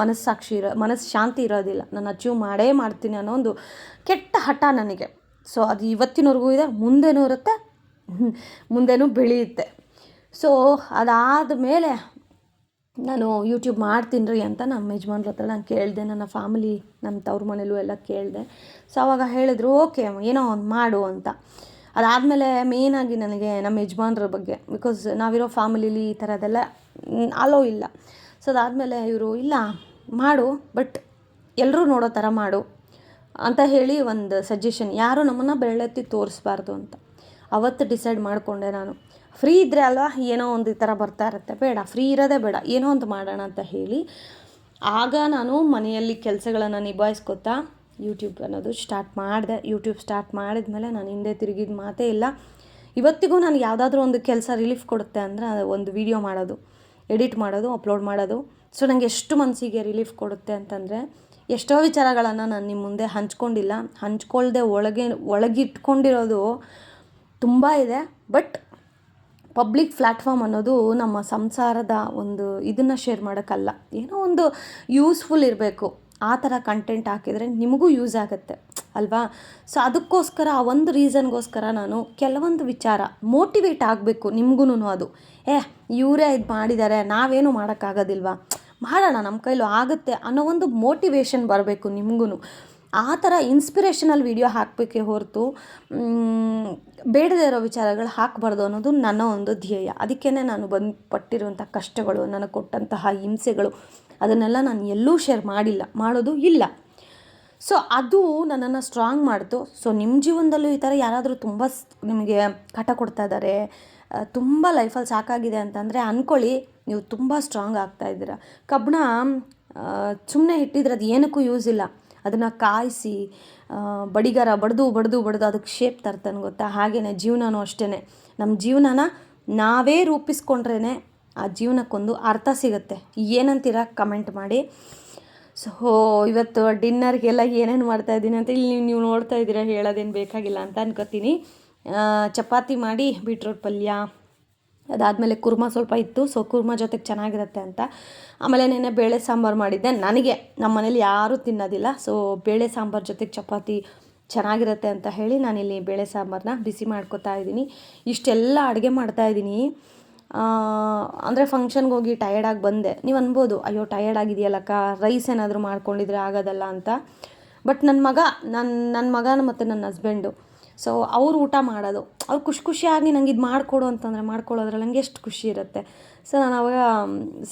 ಮನಸ್ಸಾಕ್ಷಿ ಇರೋ, ಮನಸ್ಸು ಶಾಂತಿ ಇರೋದಿಲ್ಲ. ನಾನು ಅಚೀವ್ ಮಾಡೇ ಮಾಡ್ತೀನಿ ಅನ್ನೋ ಒಂದು ಕೆಟ್ಟ ಹಠ ನನಗೆ. ಸೊ ಅದು ಇವತ್ತಿನವರೆಗೂ ಇದೆ, ಮುಂದೆನೂ ಇರುತ್ತೆ, ಮುಂದೆನೂ ಬೆಳೆಯುತ್ತೆ. ಸೊ ಅದಾದ ಮೇಲೆ ನಾನು ಯೂಟ್ಯೂಬ್ ಮಾಡ್ತೀನಿ ರೀ ಅಂತ ನಮ್ಮ ಯಜಮಾನ್ರ ಹತ್ರ ನಾನು ಕೇಳಿದೆ, ನನ್ನ ಫ್ಯಾಮಿಲಿ ನಮ್ಮ ತವ್ರ ಮನೇಲೂ ಎಲ್ಲ ಕೇಳಿದೆ. ಸೊ ಅವಾಗ ಹೇಳಿದ್ರು ಓಕೆ ಏನೋ ಒಂದು ಮಾಡು ಅಂತ. ಅದಾದಮೇಲೆ ಮೇಯ್ನಾಗಿ ನನಗೆ ನಮ್ಮ ಯಜಮಾನ್ರ ಬಗ್ಗೆ ಬಿಕಾಸ್ ನಾವಿರೋ ಫ್ಯಾಮಿಲಿಲಿ ಈ ಥರದ್ದೆಲ್ಲ ಅಲೋ ಇಲ್ಲ. ಸೊ ಅದಾದಮೇಲೆ ಇವರು, ಇಲ್ಲ, ಮಾಡು ಬಟ್ ಎಲ್ಲರೂ ನೋಡೋ ಥರ ಮಾಡು ಅಂತ ಹೇಳಿ ಒಂದು ಸಜೆಷನ್ ಯಾರು ನಮ್ಮನ್ನು ಬೆರಳೆತ್ತಿ ತೋರಿಸ್ಬಾರ್ದು ಅಂತ. ಅವತ್ತು ಡಿಸೈಡ್ ಮಾಡಿಕೊಂಡೆ ನಾನು. ಫ್ರೀ ಇದ್ದರೆ ಅಲ್ವಾ, ಏನೋ ಒಂದು ಈ ಥರ ಬರ್ತಾ ಇರುತ್ತೆ. ಬೇಡ ಫ್ರೀ ಇರೋದೇ ಬೇಡ, ಏನೋ ಒಂದು ಮಾಡೋಣ ಅಂತ ಹೇಳಿ ಆಗ ನಾನು ಮನೆಯಲ್ಲಿ ಕೆಲಸಗಳನ್ನು ನಿಭಾಯಿಸ್ಕೊತಾ ಯೂಟ್ಯೂಬ್ ಅನ್ನೋದು ಸ್ಟಾರ್ಟ್ ಮಾಡಿದೆ. ಯೂಟ್ಯೂಬ್ ಸ್ಟಾರ್ಟ್ ಮಾಡಿದ್ಮೇಲೆ ನಾನು ಹಿಂದೆ ತಿರುಗಿದ ಮಾತೇ ಇಲ್ಲ. ಇವತ್ತಿಗೂ ನಾನು ಯಾವುದಾದ್ರೂ ಒಂದು ಕೆಲಸ ರಿಲೀಫ್ ಕೊಡುತ್ತೆ ಅಂದರೆ ಅದು ಒಂದು ವಿಡಿಯೋ ಮಾಡೋದು. ಎಡಿಟ್ ಮಾಡೋದು, ಅಪ್ಲೋಡ್ ಮಾಡೋದು. ಸೊ ನನಗೆ ಎಷ್ಟು ಮನಸ್ಸಿಗೆ ರಿಲೀಫ್ ಕೊಡುತ್ತೆ ಅಂತಂದರೆ, ಎಷ್ಟೋ ವಿಚಾರಗಳನ್ನು ನಾನು ನಿಮ್ಮ ಮುಂದೆ ಹಂಚ್ಕೊಂಡಿಲ್ಲ. ಹಂಚ್ಕೊಳ್ಳದೆ ಒಳಗೆ, ಒಳಗಿಟ್ಕೊಂಡಿರೋದು ತುಂಬ ಇದೆ. ಬಟ್ ಪಬ್ಲಿಕ್ ಪ್ಲ್ಯಾಟ್ಫಾರ್ಮ್ ಅನ್ನೋದು ನಮ್ಮ ಸಂಸಾರದ ಒಂದು ಇದನ್ನು ಶೇರ್ ಮಾಡೋಕ್ಕಲ್ಲ. ಏನೋ ಒಂದು ಯೂಸ್ಫುಲ್ ಇರಬೇಕು. ಆ ಥರ ಕಂಟೆಂಟ್ ಹಾಕಿದರೆ ನಿಮಗೂ ಯೂಸ್ ಆಗುತ್ತೆ. ಅಲ್ವಾ? ಸೊ ಅದಕ್ಕೋಸ್ಕರ, ಆ ಒಂದು ರೀಸನ್ಗೋಸ್ಕರ ನಾನು ಕೆಲವೊಂದು ವಿಚಾರ ಮೋಟಿವೇಟ್ ಆಗಬೇಕು ನಿಮಗೂ ಅದು. ಏ, ಇವರೇ ಇದು ಮಾಡಿದ್ದಾರೆ ನಾವೇನು ಮಾಡೋಕ್ಕಾಗೋದಿಲ್ವಾ? ಮಾಡೋಣ ನಮ್ಮ ಕೈಲೂ ಆಗುತ್ತೆ ಅನ್ನೋ ಒಂದು ಮೋಟಿವೇಶನ್ ಬರಬೇಕು ನಿಮಗೂ ಆ ಥರ ಇನ್ಸ್ಪಿರೇಷನಲ್ ವಿಡಿಯೋ ಹಾಕಬೇಕೇ ಹೊರತು ಬೇಡದೇ ಇರೋ ವಿಚಾರಗಳು ಹಾಕಬಾರ್ದು ಅನ್ನೋದು ನನ್ನ ಒಂದು ಧ್ಯೇಯ. ಅದಕ್ಕೇ ನಾನು ಬಂದು, ಪಟ್ಟಿರುವಂಥ ಕಷ್ಟಗಳು, ನನಗೆ ಕೊಟ್ಟಂತಹ ಹಿಂಸೆಗಳು, ಅದನ್ನೆಲ್ಲ ನಾನು ಎಲ್ಲೂ ಶೇರ್ ಮಾಡಿಲ್ಲ, ಮಾಡೋದು ಇಲ್ಲ. ಸೊ ಅದು ನನ್ನನ್ನು ಸ್ಟ್ರಾಂಗ್ ಮಾಡ್ತು. ಸೊ ನಿಮ್ಮ ಜೀವನದಲ್ಲೂ ಈ ಥರ ಯಾರಾದರೂ ತುಂಬ ನಿಮಗೆ ಕಟ ಕೊಡ್ತಾ ಇದ್ದಾರೆ ತುಂಬ ಲೈಫಲ್ಲಿ ಸಾಕಾಗಿದೆ ಅಂತಂದರೆ ಅಂದ್ಕೊಳ್ಳಿ ನೀವು ತುಂಬ ಸ್ಟ್ರಾಂಗ್ ಆಗ್ತಾ ಇದ್ದೀರ. ಕಬ್ಬಣ ಸುಮ್ಮನೆ ಇಟ್ಟಿದ್ರೆ ಅದು ಏನಕ್ಕೂ ಯೂಸ್ ಇಲ್ಲ. ಅದನ್ನು ಕಾಯಿಸಿ ಬಡಿಗಾರ ಬಡಿದು ಬಡ್ದು ಬಡಿದು ಅದಕ್ಕೆ ಶೇಪ್ ತರ್ತಾನೆ ಗೊತ್ತಾ? ಹಾಗೆಯೇ ಜೀವನನೂ ಅಷ್ಟೇ ನಮ್ಮ ಜೀವನನ ನಾವೇ ರೂಪಿಸ್ಕೊಂಡ್ರೇ ಆ ಜೀವನಕ್ಕೊಂದು ಅರ್ಥ ಸಿಗುತ್ತೆ. ಏನಂತೀರ? ಕಮೆಂಟ್ ಮಾಡಿ. ಸೊ ಇವತ್ತು ಡಿನ್ನರ್ಗೆಲ್ಲ ಏನೇನು ಮಾಡ್ತಾ ಇದ್ದೀನಿ ಅಂತ ಇಲ್ಲಿ ನೀವು ನೀವು ನೋಡ್ತಾ ಇದ್ದೀರಾ, ಹೇಳೋದೇನು ಬೇಕಾಗಿಲ್ಲ ಅಂತ ಅನ್ಕೋತೀನಿ. ಚಪಾತಿ ಮಾಡಿ ಬೀಟ್ರೋಟ್ ಪಲ್ಯ, ಅದಾದಮೇಲೆ ಕುರ್ಮ ಸ್ವಲ್ಪ ಇತ್ತು. ಸೊ ಕುರ್ಮಾ ಜೊತೆಗೆ ಚೆನ್ನಾಗಿರುತ್ತೆ ಅಂತ. ಆಮೇಲೆ ನೆನ್ನೆ ಬೇಳೆ ಸಾಂಬಾರು ಮಾಡಿದ್ದೆ. ನನಗೆ ನಮ್ಮ ಮನೇಲಿ ಯಾರೂ ತಿನ್ನೋದಿಲ್ಲ. ಸೊ ಬೇಳೆ ಸಾಂಬಾರು ಜೊತೆಗೆ ಚಪಾತಿ ಚೆನ್ನಾಗಿರುತ್ತೆ ಅಂತ ಹೇಳಿ ನಾನಿಲ್ಲಿ ಬೇಳೆ ಸಾಂಬಾರನ್ನ ಬಿಸಿ ಮಾಡ್ಕೊತಾ ಇದ್ದೀನಿ. ಇಷ್ಟೆಲ್ಲ ಅಡುಗೆ ಮಾಡ್ತಾ ಇದ್ದೀನಿ. ಅಂದರೆ ಫಂಕ್ಷನ್ಗೆ ಹೋಗಿ ಟಯರ್ಡಾಗಿ ಬಂದೆ. ನೀವು ಅನ್ಬೋದು, ಅಯ್ಯೋ ಟಯರ್ಡ್ ಆಗಿದೆಯಲ್ಲಕ್ಕ ರೈಸ್ ಏನಾದರೂ ಮಾಡ್ಕೊಂಡಿದ್ರೆ ಆಗೋದಲ್ಲ ಅಂತ. ಬಟ್ ನನ್ನ ಮಗ ನನ್ನ ನನ್ನ ಮಗನ ಮತ್ತು ನನ್ನ ಹಸ್ಬೆಂಡು ಸೊ ಅವ್ರು ಊಟ ಮಾಡೋದು. ಅವ್ರು ಖುಷಿ ಖುಷಿಯಾಗಿ ನಂಗೆ ಇದು ಮಾಡಿಕೊಡು ಅಂತಂದರೆ ಮಾಡ್ಕೊಳ್ಳೋದ್ರಲ್ಲಿ ನಂಗೆ ಎಷ್ಟು ಖುಷಿ ಇರುತ್ತೆ. ಸೊ ನಾನು ಅವಾಗ,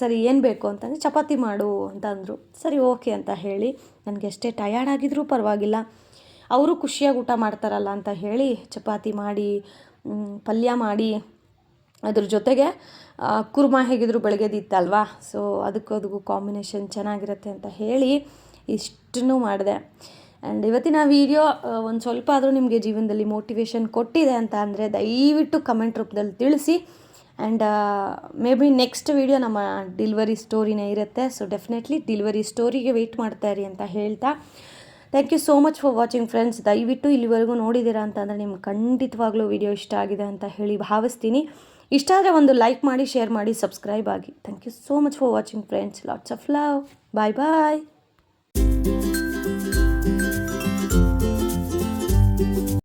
ಸರಿ, ಏನು ಬೇಕು? ಅಂತಂದರೆ, ಚಪಾತಿ ಮಾಡು ಅಂತ ಅಂದರು ಸರಿ, ಓಕೆ, ಅಂತ ಹೇಳಿ, ನನಗೆ ಎಷ್ಟೇ ಟಯರ್ಡ್ ಆಗಿದ್ರೂ ಪರವಾಗಿಲ್ಲ. ಅವರು ಖುಷಿಯಾಗಿ ಊಟ ಮಾಡ್ತಾರಲ್ಲ ಅಂತ ಹೇಳಿ, ಚಪಾತಿ ಮಾಡಿ ಪಲ್ಯ ಮಾಡಿ ಅದ್ರ ಜೊತೆಗೆ ಕುರ್ಮಾ ಹೇಗಿದ್ರು ಬೆಳಗ್ಗೆದಿತ್ತಲ್ವಾ ಸೊ ಅದಕ್ಕೂ ಅದಕ್ಕೂ ಕಾಂಬಿನೇಷನ್ ಚೆನ್ನಾಗಿರುತ್ತೆ ಅಂತ ಹೇಳಿ ಇಷ್ಟನ್ನು ಮಾಡಿದೆ. ಆ್ಯಂಡ್ ಇವತ್ತಿನ ವೀಡಿಯೋ ಒಂದು ಸ್ವಲ್ಪ ಆದರೂ ನಿಮಗೆ ಜೀವನದಲ್ಲಿ ಮೋಟಿವೇಶನ್ ಕೊಟ್ಟಿದೆ ಅಂತ ಅಂದರೆ ದಯವಿಟ್ಟು ಕಮೆಂಟ್ ರೂಪದಲ್ಲಿ ತಿಳಿಸಿ. And maybe next video ನಮ್ಮ ಡಿಲ್ವರಿ ಸ್ಟೋರಿನೇ ಇರುತ್ತೆ. ಸೊ ಡೆಫಿನೆಟ್ಲಿ ಡಿಲ್ವರಿ ಸ್ಟೋರಿಗೆ ವೆಯ್ಟ್ ಮಾಡ್ತಾ ಇರಿ ಅಂತ ಹೇಳ್ತಾ. Thank you so much for watching friends ದಯವಿಟ್ಟು ಇಲ್ಲಿವರೆಗೂ ನೋಡಿದ್ದೀರಾ ಅಂತಂದರೆ ನಿಮ್ಗೆ ಖಂಡಿತವಾಗ್ಲೂ ವಿಡಿಯೋ ಇಷ್ಟ ಆಗಿದೆ ಅಂತ ಹೇಳಿ ಭಾವಿಸ್ತೀನಿ. ಇಷ್ಟ ಆದರೆ ಒಂದು ಲೈಕ್ ಮಾಡಿ, ಶೇರ್ ಮಾಡಿ, ಸಬ್ಸ್ಕ್ರೈಬ್ ಆಗಿ. Thank you so much for watching friends lots of love bye bye